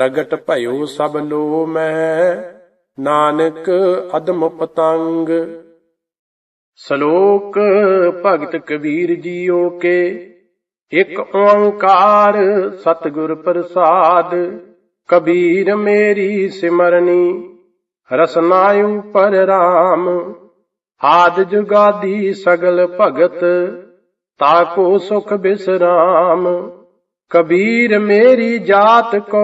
ਪ੍ਰਗਟ ਭਇਓ ਸਭ ਲੋ ਮੈਂ। ਨਾਨਕ ਅਦਮ ਪਤੰਗ। ਸ਼ਲੋਕ ਭਗਤ ਕਬੀਰ ਜੀਓ ਕੇ। ਇਕ ਓੰਕਾਰ ਸਤਿਗੁਰ ਪ੍ਰਸਾਦ। ਕਬੀਰ ਮੇਰੀ ਸਿਮਰਨੀ। ਰਸਨਾਯੂ ਪਰ ਰਾਮ। ਆਦ ਜੁਗਾਦੀ ਸਗਲ ਭਗਤ। ਤਾਕੋ ਸੁਖ ਬਿਸਰਾਮ। ਕਬੀਰ ਮੇਰੀ ਜਾਤ ਕੋ,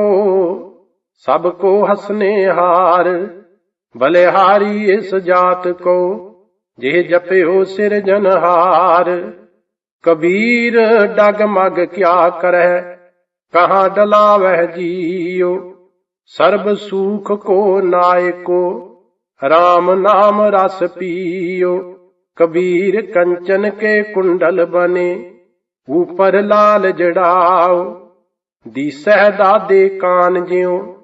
ਸਭ ਕੋ ਹਸਨੇ ਹਾਰ। ਬਲਿਹਾਰੀ ਇਸ ਜਾਤ ਕੋ, ਜੇ ਜਪਿਓ ਸਿਰਜਨਹਾਰ ਕਬੀਰ ਡਗ ਮਗ ਕਿਆ ਕਰੈ ਕਹਾਂ ਡਲਾਵਹਿ ਜੀਉ। ਸਰਬ ਸੂਖ ਕੋ ਨਾਇਕੋ RAM ਨਾਮ ਰਸ ਪੀਓ ਕਬੀਰ ਕੰਚਨ ਕੇ ਕੁੰਡਲ ਬਨੇ ਉਪਰ ਲਾਲ ਜੜਾਓ ਦੀਸਹਿ ਦਾਦੇ ਕਾਨ ਜਿਉ,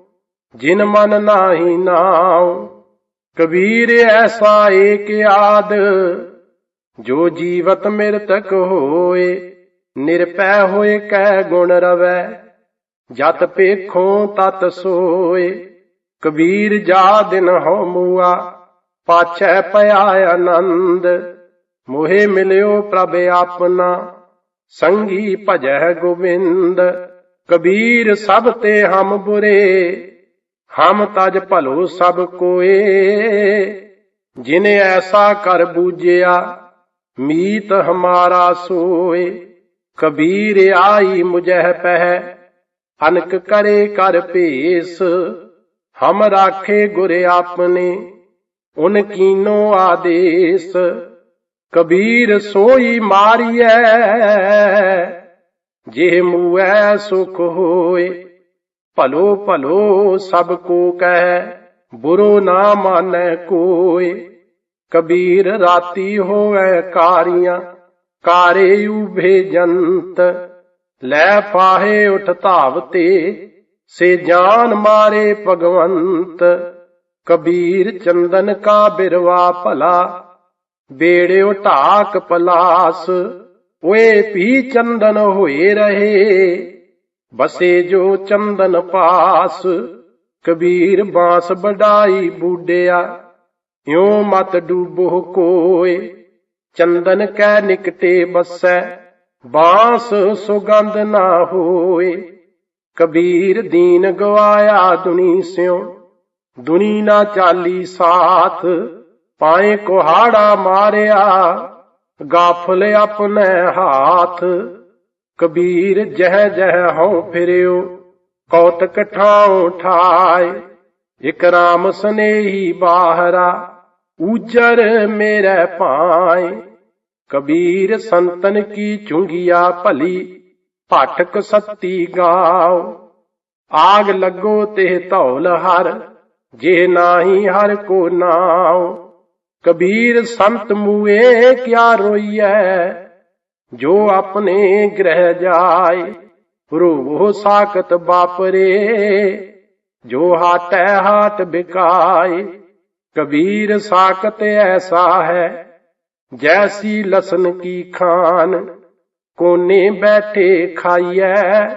ਜਿਨ ਮਨ ਨਾਹੀ ਨਾਉ। ਕਬੀਰ ਐਸਾ ਏਕ ਆਦ, ਜੋ ਜੀਵਤ ਮਿਰਤਕ ਹੋਏ, ਨਿਰਪੈ ਹੋਏ ਕੈ ਗੁਣ ਰਵੈ। ਜਤ ਪੇਖੋਂ ਤਤ ਸੋਏ, ਕਬੀਰ ਜਾ ਦਿਨ ਹੋ ਮੂਆ, ਪਾਛੈ ਪਿਆ ਆਨੰਦ। ਮੋਹਿ ਮਿਲਿਓ ਪ੍ਰਭ ਆਪਣਾ। ਸੰਗੀ ਭਜੈ ਗੋਬਿੰਦ, ਕਬੀਰ ਸਭ ਤੇ ਹਮ ਬੁਰੇ, ਹਮ ਤਜ ਭਲੋ ਸਭ ਕੋਏ। ਜਿਨੇ ਐਸਾ ਕਰ ਬੂਝਿਆ ਮੀਤ ਹਮਾਰਾ ਸੋਏ। ਕਬੀਰ ਆਈ ਮੁਝਹਿ ਪਹਿ, ਅਨਕ ਕਰੇ ਕਰ ਭੇਸ। ਹਮ ਰਾਖੇ ਗੁਰ ਆਪਨੇ ਉਨ ਕੀਨੋ ਆਦੇਸ। ਕਬੀਰ ਸੋਈ ਮਾਰੀਐ, ਜੇ ਮੂਐ ਸੁਖ ਹੋਏ, ਭਲੋ ਭਲੋ ਸਭ ਕੋ ਕਹਿ, ਬੁਰੋ ਨਾ ਮਾਨੈ ਕੋਏ। ਕਬੀਰ ਰਾਤੀ ਹੋਵੇ ਕਾਰੀਆਂ, ਕਾਰੇ ਉਭੇ ਜੰਤ, ਲੈ ਫਾਹੇ ਉਠ ਧਾਵਤੇ ਸੇ ਜਾਨ ਮਾਰੇ ਭਗਵੰਤ। ਕਬੀਰ ਚੰਦਨ ਕਾ ਬਿਰਵਾ ਭਲਾ ਬੇੜਿਓ ਢਾਕ ਪਲਾਸ, ਓਏ ਪੀ ਚੰਦਨ ਹੋਏ ਰਹੇ। ਬਸੇ ਜੋ ਚੰਦਨ ਪਾਸ, ਕਬੀਰ ਬਾਂਸ ਵਡਾਈ ਬੂਡਿਆ। ਇਉ ਮਤ ਡੂਬੋ ਕੋਏ, ਚੰਦਨ ਕੈ ਨਿਕਟੇ ਬਸੈ, ਬਾਂਸ ਸੁਗੰਧ ਨਾ ਹੋਏ। ਕਬੀਰ ਦੀਨ ਗਵਾਇਆ ਦੁਨੀ ਸਿਉ, ਦੁਨੀ ਨਾ ਚਾਲੀ ਸਾਥ ਪਾਏ ਕੁਹਾੜਾ ਮਾਰਿਆ ਗਾਫਲ ਆਪਣੇ ਹਾਥ ਕਬੀਰ ਜਹ ਜਹ ਹਉ ਫਿਰਿਓ ਕੌਤਕ ਠਾਉ ਠਾਏ ਇਕ ਰਾਮ ਸਨੇਹੀ ਬਾਹਰਾ ਉਜਰ ਮੇਰੇ ਪਾਏ ਕਬੀਰ ਸੰਤਨ ਕੀ ਚੁੰਗਿਆ ਭਲੀ ਭਾਟਕ ਸੱਤੀ ਗਾਓ ਆਗ ਲੱਗੋ ਤੇ ਧੌਲ ਹਰ ਜੇ ਨਾਹੀ ਹਰ ਕੋ ਨਾਉ ਕਬੀਰ ਸੰਤ ਮੂਏ ਕਿਆ ਰੋਈਐ? ਜੋ ਆਪਣੇ ਗ੍ਰਹਿ ਜਾਏ, ਰੋਵੋ ਸਾਖਤ ਬਾਪਰੇ। ਜੋ ਹਾਟੈ ਹਾਟ ਬਿਕਾਏ, ਕਬੀਰ ਸਾਖਤ ਐਸਾ ਹੈ। ਜੈਸੀ ਲਸਨ ਕੀ ਖਾਨ, ਕੋਨੇ ਬੈਠੇ ਖਾਈਐ।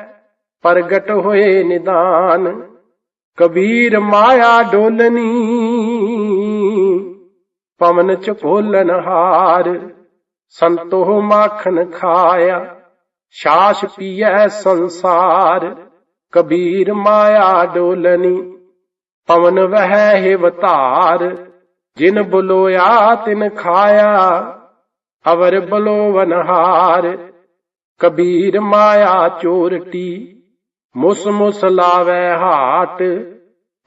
ਪ੍ਰਗਟ ਹੋਏ ਨਿਦਾਨ, ਕਬੀਰ ਮਾਇਆ ਡੋਲਨੀ। ਪਵਨ ਚ ਭੋਲਨ ਹਾਰ। ਸੰਤੋਹ ਮਾਖਨ ਖਾਇਆ, ਸ਼ਾਸ ਪੀਐ ਸੰਸਾਰ। ਕਬੀਰ ਮਾਇਆ ਡੋਲਨੀ, ਪਵਨ ਵਹਿ ਹਿਵਤਾਰ ਜਿਨ ਬੁਲੋਇਆ ਤਿਨ ਖਾਇਆ, ਅਵਰ ਬਲੋਵਨਹਾਰ ਕਬੀਰ ਮਾਇਆ ਚੋਰਟੀ, ਮੁਸ ਮੁਸ ਲਾਵੇ ਹਾਟ।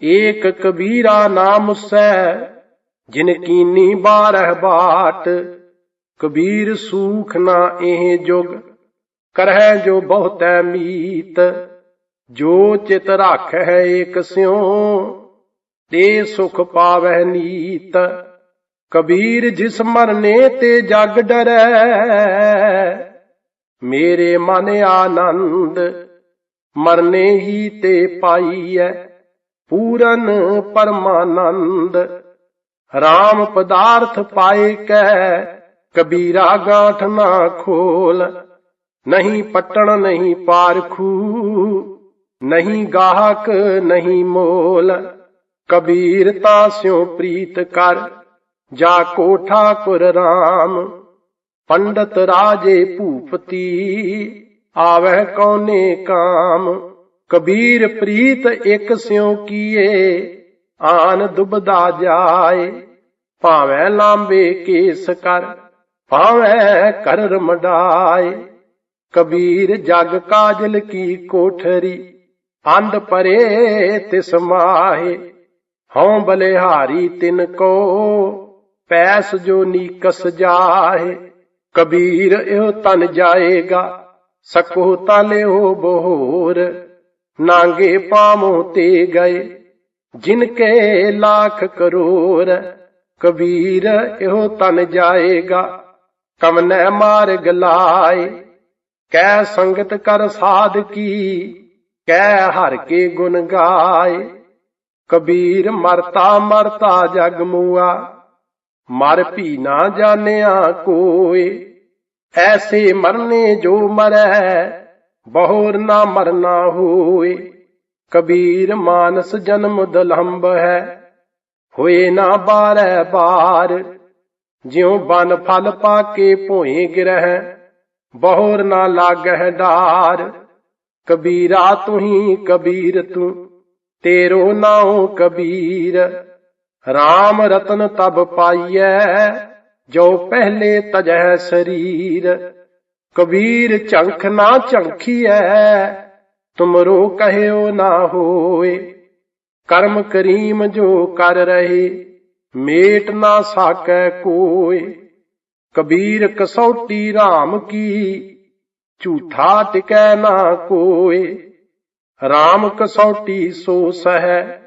ਏਕ ਕਬੀਰਾ ਨਾਮ ਸੈ ਜਿਨ ਕੀਨੀ ਬਾਰਹ ਬਾਟ, ਕਬੀਰ ਸੂਖ ਨਾ ਇਹ ਜੁਗ, ਕਰਹਿ ਜੋ ਬਹੁਤੈ ਮੀਤ, ਜੋ ਚਿਤ ਰਾਖੈ ਏਕ ਸਿਉ, ਤੇ ਸੁਖ ਪਾਵੈ ਨੀਤ। ਕਬੀਰ ਜਿਸ ਮਰਨੇ ਤੇ ਜਗ ਡਰੈ, ਮੇਰੇ ਮਨ ਆਨੰਦ, ਮਰਨੇ ਹੀ ਤੇ ਪਾਈਐ ਪੂਰਨ ਪਰਮਾਨੰਦ। RAM ਪਦਾਰਥ ਪਾਏ ਕੈ ਕਬੀਰਾ ਗਾਂਠ ਨਾ ਖੋਲ। ਨਹੀਂ ਪਟਣ ਨਹੀਂ ਪਾਰਖੂ ਨਹੀਂ ਗਾਹਕ ਨਹੀਂ ਮੋਲ। ਕਬੀਰ ਤਾਂ ਸਿਉ ਪ੍ਰੀਤ ਕਰ, ਜਾ ਕੋਠਾ ਕੁਰ ਰਾਮ। ਪੰਡਤ ਰਾਜੇ ਭੂਪਤੀ ਆਵਹਿ ਕੋਨੇ ਕਾਮ। ਕਬੀਰ ਪ੍ਰੀਤ ਇਕ ਸਿਉ ਕੀਏ ਆਨ ਦੁਬਦਾ ਜਾਏ। ਭਾਵੇਂ ਲਾਂਬੇ ਕੇਸ ਕਰ, ਭਾਵੇਂ ਕਰ ਰਮਡਾਏ ਕਬੀਰ ਜਗ ਕਾਜਲ ਕੀ ਕੋਠਰੀ, ਅੰਧ ਪਰੇ ਤਿਸ ਮਾਹੇ। ਹਉ ਬਲਿਹਾਰੀ ਤਿਨ ਕੋ, ਪੈਸ ਜੋ ਨੀਕਸ ਜਾਹੇ। ਕਬੀਰ ਇਹੋ ਤਨ ਜਾਏਗਾ, ਸਕੋ ਤਲਿਓ ਬਹੋਰ। ਨਾਂਗੇ ਪਾਮੋ ਤੇ ਗਏ। ਜਿਨ ਕੇ ਲੱਖ ਕਰੋੜ ਕਬੀਰ ਇਹੋ ਤਨ ਜਾਏਗਾ ਕਮਨੈ ਮਾਰ ਗਲਾਏ ਕੈ ਸੰਗਤ ਕਰ ਸਾਧ ਕੀ ਕੈ ਹਰ ਕੇ ਗੁਣ ਗਾਏ। ਕਬੀਰ ਮਰਤਾ ਮਰਤਾ ਜਗ ਮੂਆ, ਮਰ ਭੀ ਨਾ ਜਾਣਿਆ ਕੋਏ। ਐਸੇ ਮਰਨੇ ਜੋ ਮਰੈ, ਬਹੁਰ ਨਾ ਮਰਨਾ ਹੋਏ। ਕਬੀਰ ਮਾਨਸ ਜਨਮ ਦਲੰਬ ਹੈ। ਹੋਏ ਨਾ ਬਾਰੈ ਬਾਰ, ਜਿਉ ਬਨ ਫਲ ਪਾ ਕੇ ਭੋਏ ਗਿਰਹਿ, ਬਹੁਰ ਨਾ ਲਾਗਹਿ ਡਾਰ। ਕਬੀਰਾ ਤੁਹੀ ਕਬੀਰ ਤੂੰ, ਤੇਰੋ ਨਾਉ ਕਬੀਰ। RAM ਰਤਨ ਤਬ ਪਾਈਐ, ਜੋ ਪਹਿਲੇ ਤਜਹਿ ਸਰੀਰ। ਕਬੀਰ ਝੰਖ ਨਾ ਝੰਖੀਐ ਤੁਮਰੋ ਕਹਿਓ ਨਾ ਹੋਏ। ਕਰਮ ਕਰੀਮ ਜੋ ਕਰ ਰਹੇ, ਮੇਟ ਨਾ ਸਾਕੈ ਕੋਏ। ਕਬੀਰ ਕਸੌਟੀ RAM ਕੀ, ਝੂਠਾ ਟਿਕੈ ਨਾ ਕੋਏ। RAM ਕਸੌਟੀ ਸੋ ਸਹਿ,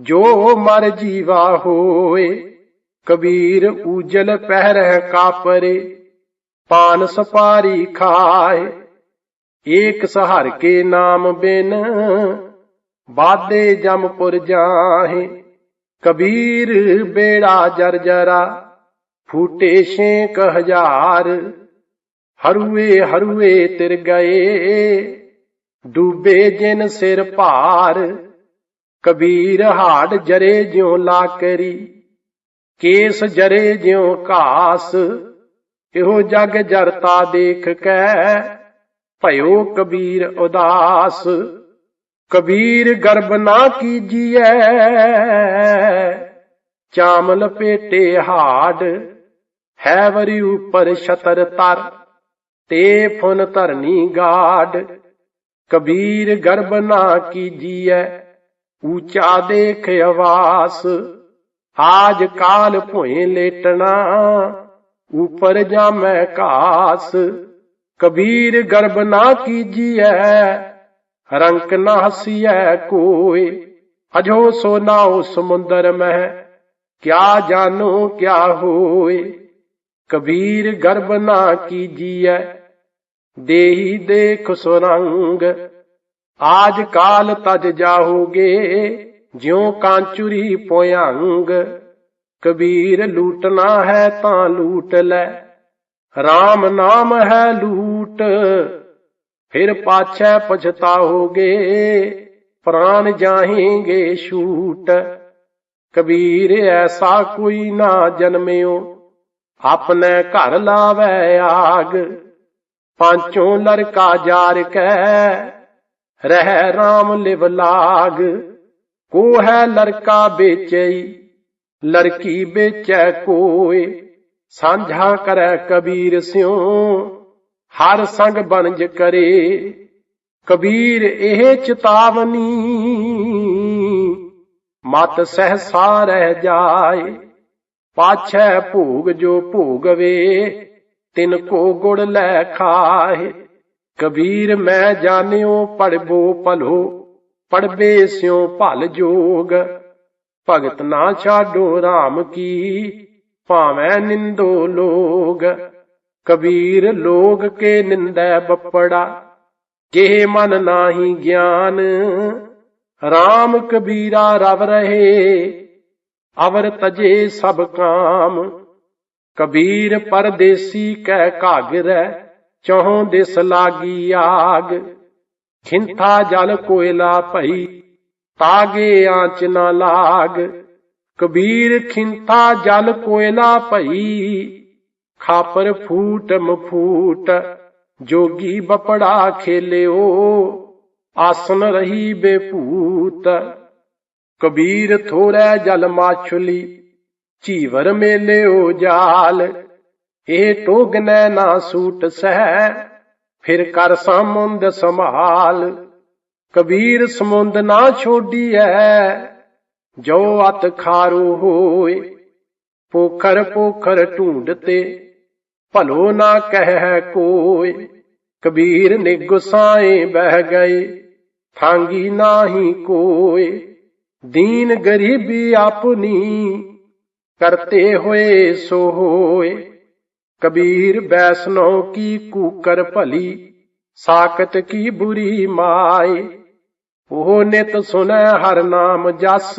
ਜੋ ਮਰ ਜੀਵਾ ਹੋਏ। ਕਬੀਰ ਊਜਲ ਪਹਿਰ ਕਾਪਰੇ, ਪਾਨ ਸਪਾਰੀ ਖਾਏ। ਏਕ ਸਹਰ ਕੇ ਨਾਮ ਬਿਨ ਬਾਦੇ ਜਮਪੁਰ ਜਾਹੇ। ਕਬੀਰ ਬੇੜਾ ਜਰਜਰਾ ਫੂਟੇ ਛੇਕ ਹਜ਼ਾਰ। ਹਰੂਏ ਹਰੂਏ ਤਿਰ ਗਏ, ਡੂਬੇ ਜਿਨ ਸਿਰ ਭਾਰ। ਕਬੀਰ ਹਾੜ ਜਰੇ ਜਿਉ ਲਾਕਰੀ, ਕੇਸ ਜਰੇ ਜਿਉ ਘਾਸ। ਇਹੋ ਜਗ ਜਰਤਾ ਦੇਖ ਕੈ ਭਇਓ ਕਬੀਰ ਉਦਾਸ, ਕਬੀਰ ਗਰਬ ਨਾ ਕੀਜੀਐ। ਚਾਮ ਲਪੇਟੇ ਹਾੜ, ਹੈ ਵਰੀ ਉਪਰ ਛਤਰ ਤਰ, ਤੇ ਫੁਨ ਧਰਨੀ ਗਾਡ ਕਬੀਰ ਗਰਬ ਨਾ ਕੀਜੀਐ, ਊਚਾ ਦੇਖ ਆਵਾਸ। ਆਜ ਕਾਲ ਭੋਏ ਲੇਟਣਾ, ਉਪਰ ਜਾਮੈ ਘਾਸ। ਕਬੀਰ ਗਰਬ ਨਾ ਕੀਜੀਐ, ਰੰਕ ਨਾ ਹਸੀਐ ਕੋਏ ਅਜੋ ਸੋ ਨਾਉ ਸਮੁੰਦਰ ਮਹਿ, ਕਿਆ ਜਾਣੋ ਕਿਆ ਹੋਏ ਕਬੀਰ ਗਰਬ ਨਾ ਕੀਜੀਐ, ਦੇਹੀ ਦੇਖ ਸੁਰੰਗ। ਆਜ ਕਾਲ ਤਜ ਜਾਹੋਗੇ, ਜਿਉ ਕਾਂਚੁਰੀ ਪੋਇੰਗ ਕਬੀਰ ਲੂਟਣਾ ਹੈ ਤਾਂ ਲੂਟ ਲੈ। RAM ਨਾਮ ਹੈ ਲੂਟ। ਫਿਰ ਪਾਛੈ ਪਛਤਾਓਗੇ ਪ੍ਰਾਨ ਜਾਹੇਂਗੇ ਛੂਟ। ਕਬੀਰ ਐਸਾ ਕੋਈ ਨਾ ਜਨਮਿਓ, ਆਪਣੇ ਘਰ ਲਾਵੇ ਆਗ। ਪਾਂਚੋਂ ਲੜਕਾ ਜਾਰ ਕੈ, ਰਹਿ RAM ਲਿਵ ਲਾਗ। ਕੋ ਹੈ ਲੜਕਾ ਵੇਚਈ, ਲੜਕੀ ਵੇਚੈ ਕੋਏ ਸਾਂਝਾ ਕਰੈ ਕਬੀਰ ਸਿਉ, ਹਰ ਸੰਗ ਬਨਜ ਕਰੇ। ਕਬੀਰ ਇਹ ਚਿਤਾਵਨੀ, ਮਤ ਸਹਸਾ ਰਹਿ ਜਾਏ। ਪਾਛੈ ਭੋਗ ਜੋ ਭੋਗਵੇ, ਤਿਨ ਕੋ ਗੁੜ ਲੈ ਖਾਏ। ਕਬੀਰ ਮੈਂ ਜਾਣਿਓ, ਪੜਬੋ ਭਲੋ, ਪੜਬੇ ਸਿਉ ਭਲ ਜੋਗ। ਭਗਤ ਨਾ ਛਾਡੋ RAM ਕੀ ਭਾਵੇਂ ਨਿੰਦੋ ਲੋਗ, ਕਬੀਰ ਲੋਗ ਕੇ ਨਿੰਦੈ ਬੱਪੜਾ। ਕੇ ਮਨ ਨਾਹੀ ਗਿਆਨ RAM ਕਬੀਰਾ ਰਵ ਰਹੇ, ਅਵਰ ਤਜੇ ਸਭ ਕਾਮ। ਕਬੀਰ ਪਰਦੇਸੀ ਕਹਿ ਘਾਗਰੈ ਚੌਂ ਦਿਸ ਲਾਗੀ ਆਗ। ਖਿੰਥਾ ਜਲ ਕੋਇਲਾ ਭਈ, ਤਾਗੇ ਆਂਚ ਨਾ ਲਾਗ। ਕਬੀਰ ਖਿੰਥਾ ਜਲ ਕੋਇਲਾ ਭਈ, ਖਾਪਰ ਫੂਟ ਮਫੂਟ, ਜੋਗੀ ਬਪੜਾ ਖੇਲਿਓ, ਆਸਨ ਰਹੀ ਬੇਭੂਤ ਕਬੀਰ ਥੋੜੈ ਜਲ ਮਾਛੁਲੀ ਝੀਵਰ ਮੇਲਿਓ ਜਾਲ। ਇਹ ਟੋਗਨੈ ਨਾ ਸੂਟ ਸਹਿ, ਫਿਰ ਕਰ ਸਮੁੰਦ ਸੰਭਾਲ। ਕਬੀਰ ਸਮੁੰਦ ਨਾ ਛੋਡੀਐ ਜੋ ਅਤ ਖਾਰੂ ਹੋਏ, ਪੋਖਰ ਪੋਖਰ ਢੂੰਡਤੇ ਭਲੋ ਨਾ ਕਹਿ ਕੋਏ। ਕਬੀਰ ਨੇ ਗੁਸਾਏ ਬਹਿ ਗਏ, ਥਾਂਗੀ ਨਾਹੀ ਕੋਏ। ਦੀਨ ਗਰੀਬੀ ਆਪਣੀ ਕਰਤੇ ਹੋਏ ਸੋ ਹੋਏ। ਕਬੀਰ ਬੈਸਨੋ ਕੀ ਕੂਕਰ ਭਲੀ ਸਾਕਤ ਕੀ ਬੁਰੀ ਮਾਏ। ਉਹ ਨਿਤ ਸੁਨੈ ਹਰ ਨਾਮ ਜਸ,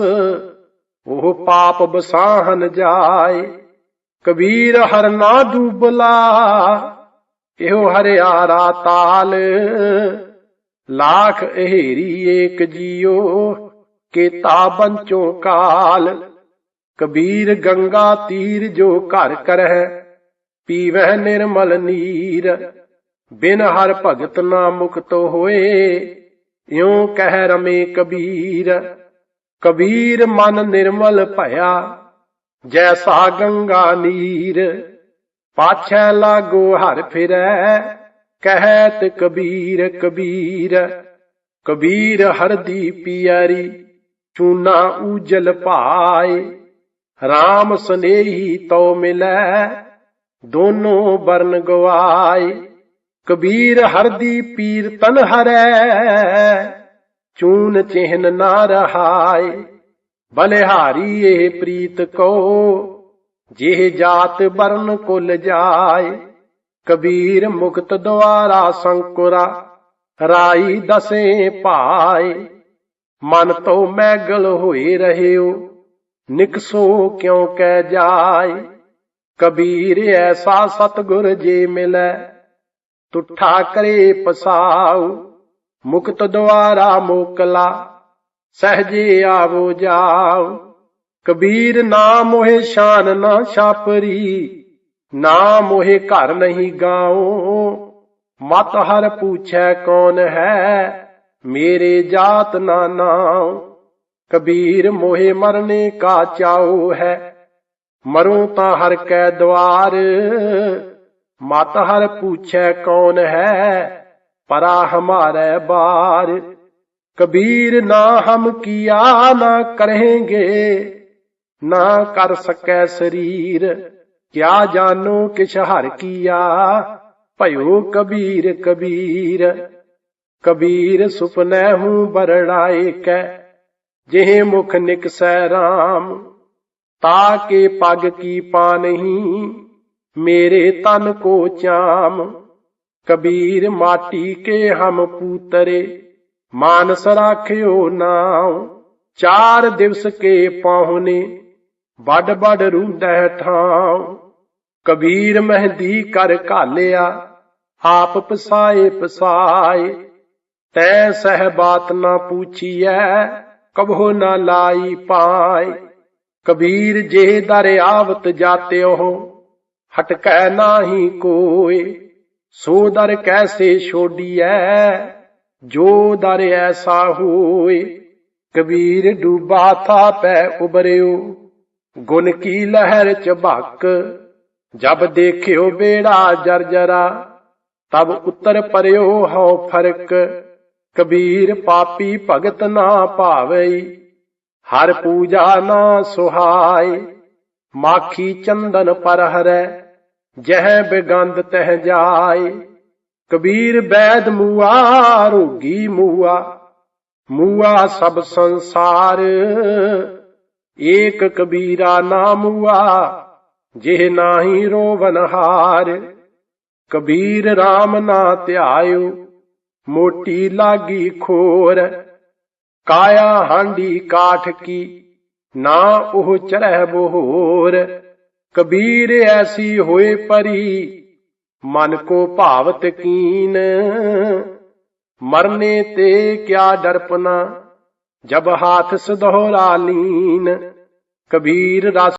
ਉਹ ਪਾਪ ਬਸਾਹਨ ਜਾਏ। ਕਬੀਰ ਹਰ ਨਾ ਡੂਬਲਾ, ਇਹੋ ਹਰਿਆਰਾ ਤਾਲ। ਲਾਖ ਅਹੇਰੀ ਏਕ ਜੀਓ, ਕੇਤਾ ਬੰਚੋ ਕਾਲ। ਕਬੀਰ ਗੰਗਾ ਤੀਰ ਜੋ ਘਰ ਕਰਹਿ, ਪੀਵਹਿ ਨਿਰਮਲ ਨੀਰ। ਬਿਨ ਹਰ ਭਗਤ ਨਾ ਮੁਕਤ ਹੋਏ। ਇਉਂ ਕਹਿ ਰਮੇ ਕਬੀਰ ਕਬੀਰ ਮਨ ਨਿਰਮਲ ਭਇਆ, ਜੈਸਾ ਗੰਗਾ ਨੀਰ, ਪਾਛੈ ਲਾਗੋ ਹਰ ਫਿਰੈ, ਕਹਿਤ ਕਬੀਰ ਕਬੀਰ ਕਬੀਰ ਹਰਦੀ ਪਿਆਰੀ ਚੂਨਾ ਉਜਲ ਭਾਏ RAM ਸਨੇਹੀ ਤਉ ਮਿਲੈ, ਦੋਨੋਂ ਬਰਨ ਗਵਾਏ। ਕਬੀਰ ਹਰਦੀ ਪੀਰ ਤਨ ਹਰੈ, ਚੂਨ ਚਿਹਨ ਨਾ ਰਹਾਏ, ਬਲਿਹਾਰੀ ਇਹ ਪ੍ਰੀਤ ਕੋ, ਜਿਹ ਜਾਤ ਬਰਨ ਕੁਲ ਜਾਏ। ਕਬੀਰ ਮੁਕਤ ਦੁਆਰਾ ਸੰਕੁਰਾ, ਰਾਈ ਦਸੇ ਪਾਏ। ਮਨ ਤੋਂ ਮੈਗਲ ਹੋਏ ਰਹਿਓ, ਨਿਕਸੋ ਕਿਉ ਕਹਿ ਜਾਏ। ਕਬੀਰ ਐਸਾ ਸਤਗੁਰ ਜੇ ਮਿਲੈ ਤੁਠਾ ਕਰੇ ਪਸਾਉ, ਮੁਕਤ ਦੁਆਰਾ ਮੋਕਲਾ, ਸਹਜੇ ਆਵੋ ਜਾਉ। ਕਬੀਰ ਨਾ ਮੋਹਿ ਸ਼ਾਨ ਨਾ ਛਾਪਰੀ, ਨਾ ਮੋਹਿ ਘਰ ਨਹੀਂ ਗਾਉ। ਮਤ ਹਰ ਪੁੱਛੈ ਕੌਣ ਹੈ, ਮੇਰੇ ਜਾਤ ਨਾ ਨਾਉ। ਕਬੀਰ ਮੋਹੇ ਮਰਨੇ ਕਾ ਚਾਉ ਹੈ, ਮਰੂੰ ਤਾਂ ਹਰ ਕੈ ਦਵਾਰ। ਮਤ ਹਰ ਪੁੱਛੈ ਕੌਣ ਹੈ? ਪਰਾ ਹਮਾਰੇ ਬਾਰ। ਕਬੀਰ ਨਾ ਹਮ ਕੀਆ ਨਾ ਕਰੇਂਗੇ, ਨਾ ਕਰ ਸਕੈ ਸਰੀਰ। ਕਿਆ ਜਾਨੋ ਕਿਛ ਹਰ ਕੀਆ, ਭਇਓ ਕਬੀਰ ਕਬੀਰ। ਕਬੀਰ ਸੁਪਨੈ ਹੂੰ ਬਰੜਾਏ ਕੈ ਜਿਹ ਮੁਖ ਨਿਕਸੈ RAM ਤਾ ਕੇ ਪਗ ਕੀ ਪਾ ਨਹੀਂ ਮੇਰੇ ਤਨ ਕੋ ਚਾਮ। ਕਬੀਰ ਮਾਟੀ ਕੇ ਹਮ ਪੂਤਰੇ, ਮਾਨਸ ਰਾਖਿਓ ਨਾਉ। ਚਾਰ ਦਿਵਸ ਕੇ ਪਾਹੁਨੇ, ਵੱਡ ਵੱਡ ਰੂਦੈ ਠਾਉ ਕਬੀਰ ਮਹਿੰਦੀ ਕਰ ਘਾਲਿਆ, ਆਪ ਪਸਾਏ ਪਸਾਏ। ਤੈ ਸਹਿ ਬਾਤ ਨਾ ਪੂਛੀਐ, ਕਬਹੁ ਨਾ ਲਾਈ ਪਾਏ। ਕਬੀਰ ਜੇ ਦਰ ਆਵਤ ਜਾਤਿਓ ਹਟਕੈ ਨਾਹੀ ਕੋਏ, ਸੋ ਦਰ ਕੈਸੇ ਛੋਡੀਐ, ਜੋ ਦਰ ਐਸਾ ਹੋਏ। ਕਬੀਰ ਡੂਬਾ ਥਾ ਪੈ ਉਬਰਿਓ, ਗੁਣ ਕੀ ਲਹਿਰ ਚ ਭਕ। ਜਬ ਦੇਖਿਓ ਬੇੜਾ ਜਰਜਰਾ ਤਬ ਉਤਰ ਪਰਿਓ ਹਉ ਫ਼ਰਕ। ਕਬੀਰ ਪਾਪੀ ਭਗਤ ਨਾ ਭਾਵਈ ਹਰ ਪੂਜਾ ਨਾ ਸੁਹਾਏ। ਮਾਖੀ ਚੰਦਨ ਪਰ ਹਰੈ ਜਹ ਬਿਗੰਧ ਤਹ ਜਾਏ ਕਬੀਰ ਬੈਦ ਮੂਆ ਰੋਗੀ ਮੂਆ ਮੂਆ ਸਭ ਸੰਸਾਰ ਏਕ ਕਬੀਰਾ ਨਾਮੂਆ ਜਿਹ ਨਾਹੀ ਰੋਵਨ ਹਾਰ ਕਬੀਰ RAM ਨਾ ਧਿਆਇਓ ਮੋਟੀ ਲਾਗੀ ਖੋਰ ਕਾਇਆ ਹਾਂਡੀ ਕਾਠ ਕੀ ਨਾ ਉਹ ਚਰਹਿ ਬੋਹਰ ਕਬੀਰ ਐਸੀ ਹੋਏ ਪਰੀ, ਮਨ ਕੋ ਭਾਵਤ ਕੀਨ। ਮਰਨੇ ਤੇ ਕਿਆ ਡਰਪਨਾ, ਜਬ ਹਾਥ ਸਦੋਹਰਾ ਲੀਨ। ਕਬੀਰ ਰਸ